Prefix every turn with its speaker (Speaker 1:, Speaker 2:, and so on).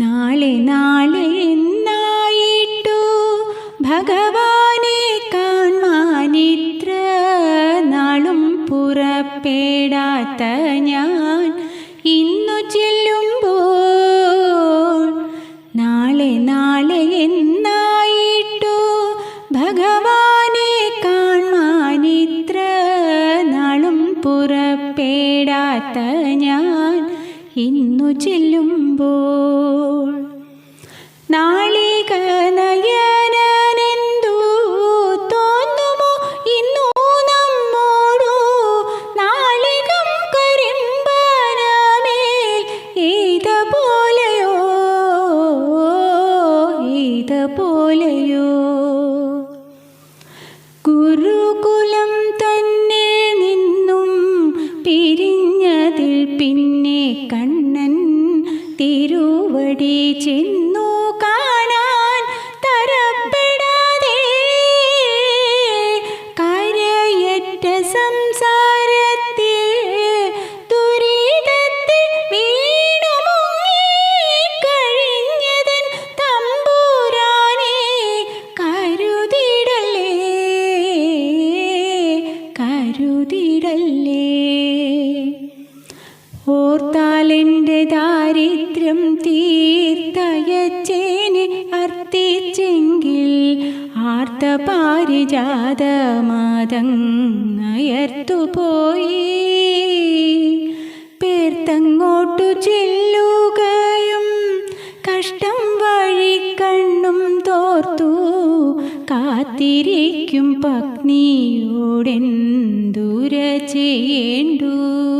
Speaker 1: നാളെ നാളെ എന്നായിട്ടു ഭഗവാനെ കാൺമാനിത്ര നാളും പുറപ്പെടാത്ത ഞാൻ ഇന്നു ചെല്ലുമ്പോൾ നാളെ നാളെ എന്നായിട്ടു ഭഗവാനെ കാൺമാനിത്ര നാളും പുറപ്പെടാത്ത ഞാൻ ഇന്നു ചെല്ലുമ്പോൾ പോലെയോ? ഗുരുകുലം തന്നെ നിന്നും പിരിഞ്ഞതിൽ പിന്നെ കണ്ണൻ തിരുവടി ചെന്നു കാണാൻ തരപ്പെടാതെ കരയറ്റ സംസാരത്തിൽ ഓർത്താലെന്റെ ദാരിദ്ര്യം തീർത്തയച്ചേനെ അർത്ഥിച്ചെങ്കിൽ ആർത്ത പാരിജാതമാതങ്ങയർത്തുപോയി പേർത്തങ്ങോട്ടു ചെല്ലുകയും കഷ്ടം വഴി കണ്ണും തോർത്തു കാത്തിരിക്കും പത്നിയോടെന്തുര ചെയ്യേണ്ടു?